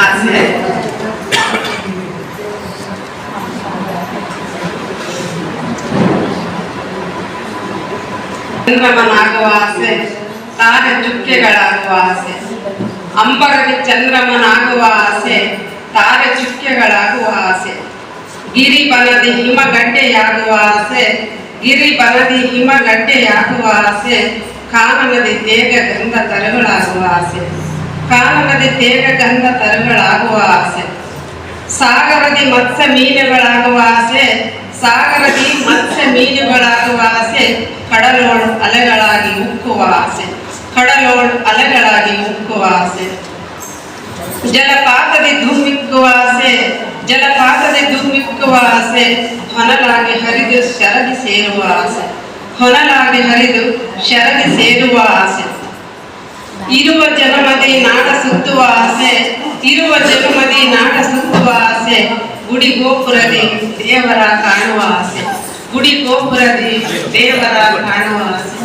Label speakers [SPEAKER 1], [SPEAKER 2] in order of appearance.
[SPEAKER 1] ಆಸೆ ಚಂದ್ರಮನಾಗುವ ಆಸೆ ತಾರೆ ಚುಕ್ಕೆಗಳಾಗುವ ಆಸೆ ಅಂಬರದಿ ಚಂದ್ರಮನಾಗುವ ಆಸೆ ತಾರೆ ಚುಕ್ಕೆಗಳಾಗುವ ಆಸೆ ಗಿರಿ ಬನದಿ ಹಿಮಗಡ್ಡೆಯಾಗುವ ಆಸೆ ಗಿರಿ ಬನದಿ ಹಿಮಗಡ್ಡೆಯಾಗುವ ಆಸೆ ಕಾನನದಿ ತೇಗ ಗಂಧ ತರಗಳಾಗುವ ಆಸೆ ಕಾನನದಿ ತೇಗ ಗಂಧ ತರುಗಳಾಗುವ ಆಸೆ. ಸಾಗರದಿ ಮತ್ಸ್ಯ ಮೀನುಗಳಾಗುವ ಆಸೆ. ಸಾಗರದಿ ಮತ್ಸ್ಯ ಮೀನುಗಳಾಗುವ ಆಸೆ. ಕಡಲೋಳು ಅಲೆಗಳಾಗಿ ಉಕ್ಕುವ ಆಸೆ. ಕಡಲೋಳು ಅಲೆಗಳಾಗಿ ಉಕ್ಕುವ ಆಸೆ. ಜಲಪಾತದಿ ಧುಮ್ಮಿಕ್ಕುವ ಆಸೆ. ಜಲಪಾತದಿ ಧುಮ್ಮಿಕ್ಕುವ ಆಸೆ. ಹೊನಲಾಗಿ ಹರಿದು ಶರದಿ ಸೇರುವ ಆಸೆ. ಹೊನಲಾಗಿ ಹರಿದು ಶರದಿ ಸೇರುವ ಆಸೆ. ಇರುವ ಜನ್ಮದಿ ನಾಡ ಸುತ್ತುವ ಆಸೆ ಇರುವ ಜನ್ಮದಿ ನಾಡ ಸುತ್ತುವ ಆಸೆ ಗುಡಿ ಗೋಪುರದಿ ದೇವರ ಕಾಣುವ ಆಸೆ ಗುಡಿ ಗೋಪುರದಿ ದೇವರ ಕಾಣುವ ಆಸೆ